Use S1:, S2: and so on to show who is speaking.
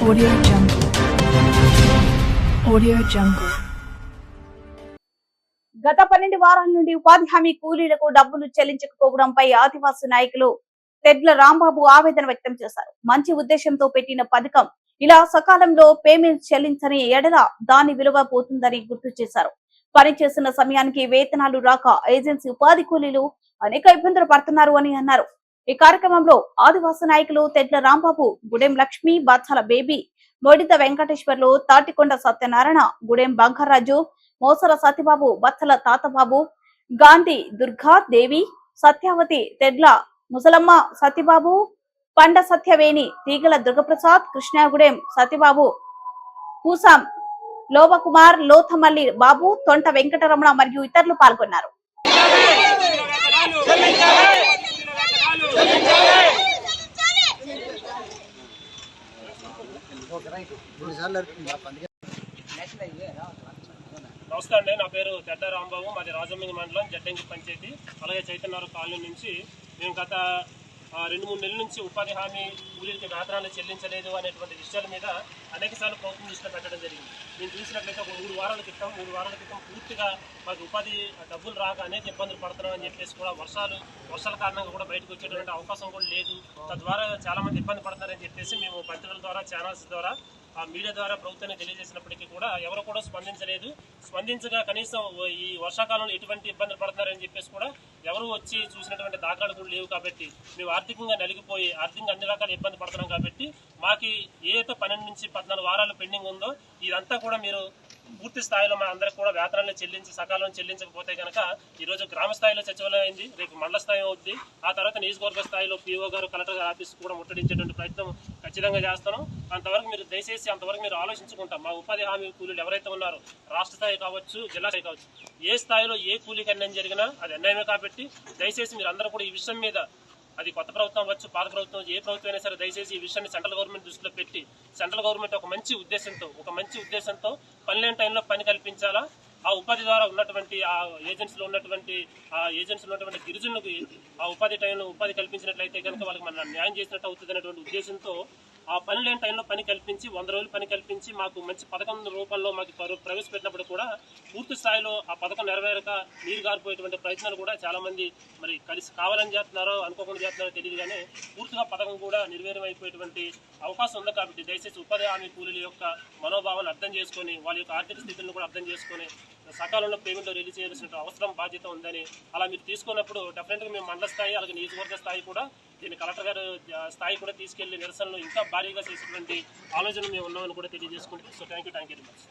S1: Audio Jungle. Audio Jungle.
S2: గత పన్నెండు వారాల నుండి ఉపాధి హామీ కూలీలకు డబ్బులు చెల్లించకపోవడంపై ఆదివాసీ నాయకులు తెడ్ల రాంబాబు ఆవేదన వ్యక్తం చేశారు మంచి ఉద్దేశంతో పెట్టిన పథకం ఇలా సకాలంలో పేమెంట్ చెల్లించని ఎడల దాని విలువ పోతుందని గుర్తు చేశారు పనిచేసిన సమయానికి వేతనాలు రాక ఏజెన్సీ ఉపాధి కూలీలు అనేక ఇబ్బందులు పడుతున్నారు అని అన్నారు ఈ కార్యక్రమంలో ఆదివాస నాయకులు తెడ్ల రాంబాబు గుడెం లక్ష్మి బాచాల బేబీ మోడిత వెంకటేశ్వర్లు తాటికొండ సత్యనారాయణ గుడెం బంగారాజు మోసల సత్యబాబు బత్తల తాతబాబు గాంధీ దుర్గా దేవి సత్యావతి తెడ్ల ముసలమ్మ సత్యబాబు పండ సత్యవేణి తీగల దుర్గప్రసాద్ కృష్ణాగుడెం సత్యబాబు పూసాం లోబకుమార్ లోథమల్లి బాబు తొంట వెంకటరమణ మరియు ఇతరులు పాల్గొన్నారు.
S3: నమస్తే అండి నా పేరు పెద్ద రాంబాబు మాది రాజమండ్రి మండలం జడ్డంగి పంచాయతీ. అలాగే చైతన్యనగర్ కాలనీ నుంచి మేము గత రెండు మూడు నెలల నుంచి ఉపాధి హామీ కూలీలకి వేతనాలు చెల్లించలేదు అనేటువంటి విషయాల మీద అనేక సార్లు ప్రభుత్వం దృష్టిలో పెట్టడం జరిగింది. నేను చూసినట్లయితే ఒక మూడు వారాల క్రితం మూడు వారాల క్రితం పూర్తిగా మాకు ఉపాధి డబ్బులు రాక అనేక ఇబ్బందులు పడుతున్నాం అని చెప్పేసి కూడా వర్షాలు వర్షాల కారణంగా కూడా బయటకు వచ్చేటువంటి అవకాశం కూడా లేదు. తద్వారా చాలామంది ఇబ్బంది పడుతున్నారని చెప్పేసి మేము పత్రికల ద్వారా ఛానల్స్ ద్వారా ఆ మీడియా ద్వారా ప్రభుత్వాన్ని తెలియజేసినప్పటికీ కూడా ఎవరు కూడా స్పందించలేదు. స్పందించగా కనీసం ఈ వర్షాకాలంలో ఎటువంటి ఇబ్బందులు పడుతున్నారని చెప్పేసి కూడా ఎవరు వచ్చి చూసినటువంటి దాఖలాలు కూడా లేవు కాబట్టి మేము ఆర్థికంగా నలిగిపోయి ఆర్థికంగా అన్ని రకాల ఇబ్బంది పడుతున్నాం కాబట్టి మాకు ఏదైతే పన్నెండు నుంచి పద్నాలుగు వారాలు పెండింగ్ ఉందో ఇదంతా కూడా మీరు పూర్తి స్థాయిలో మన అందరికి కూడా వేతనాన్ని చెల్లించి సకాలంలో చెల్లించకపోతే కనుక ఈరోజు గ్రామ స్థాయిలో సచివాలయం అయింది రేపు మండల స్థాయి అవుద్ది. ఆ తర్వాత నియోజకవర్గ స్థాయిలో పీఓ గారు కలెక్టర్ గారు ఆఫీస్ కూడా ముట్టడించేటువంటి ప్రయత్నం ఖచ్చితంగా చేస్తాను. అంతవరకు మీరు దయచేసి అంతవరకు మీరు ఆలోచించుకుంటాం. మా ఉపాధి హామీ కూలీలు ఎవరైతే ఉన్నారో రాష్ట్ర స్థాయి కావచ్చు జిల్లా స్థాయి కావచ్చు ఏ స్థాయిలో ఏ కూలీకి అన్యాయం జరిగినా అది అన్యాయమే కాబట్టి దయచేసి మీరు అందరూ కూడా ఈ విషయం మీద అది కొత్త ప్రభుత్వం వచ్చు పాత ప్రభుత్వం ఏ ప్రభుత్వం అయినా సరే దయచేసి ఈ విషయాన్ని సెంట్రల్ గవర్నమెంట్ దృష్టిలో పెట్టి సెంట్రల్ గవర్నమెంట్ ఒక మంచి ఉద్దేశంతో ఒక మంచి ఉద్దేశంతో పనిలేని టైంలో పని కల్పించాలా? ఆ ఉపాధి ద్వారా ఉన్నటువంటి ఆ ఏజెన్సీలో ఉన్నటువంటి ఆ ఏజెన్సీలో ఉన్నటువంటి గిరిజనులకు ఆ ఉపాధి టైంలో ఉపాధి కల్పించినట్లయితే కనుక వాళ్ళకి మన న్యాయం చేసినట్టు అవుతుంది ఉద్దేశంతో ఆ పని లేని టైంలో పని కల్పించి వంద రోజులు పని కల్పించి మాకు మంచి పథకం రూపంలో మాకు ప్రవేశపెట్టినప్పుడు కూడా పూర్తి స్థాయిలో ఆ పథకం నెరవేరక నీరు గారిపోయేటువంటి ప్రయత్నాలు కూడా చాలామంది మరి కలిసి కావాలని చేస్తున్నారో అనుకోకుండా చేస్తున్నారో తెలియదు కానీ పూర్తిగా పథకం కూడా నిర్వీర్యమైపోయేటువంటి అవకాశం ఉంది కాబట్టి దయచేసి ఉపాధి హామీ కూలీల యొక్క మనోభావాన్ని అర్థం చేసుకొని వాళ్ళ యొక్క ఆర్థిక స్థితిని కూడా అర్థం చేసుకొని సకాలంలో పేమెంట్ రిలీజ్ చేయాల్సిన అవసరం బాధ్యత ఉందని అలా మీరు తీసుకున్నప్పుడు డెఫినెట్గా మేము మండల స్థాయి అలాగే నియోజకవర్గ స్థాయి కూడా దీన్ని కలెక్టర్ గారు స్థాయి కూడా తీసుకెళ్ళి నిరసనలు ఇంకా భారీగా చేసేటువంటి ఆలోచన మేము ఉన్నామని కూడా తెలియజేసుకుంటే so thank you thank you very much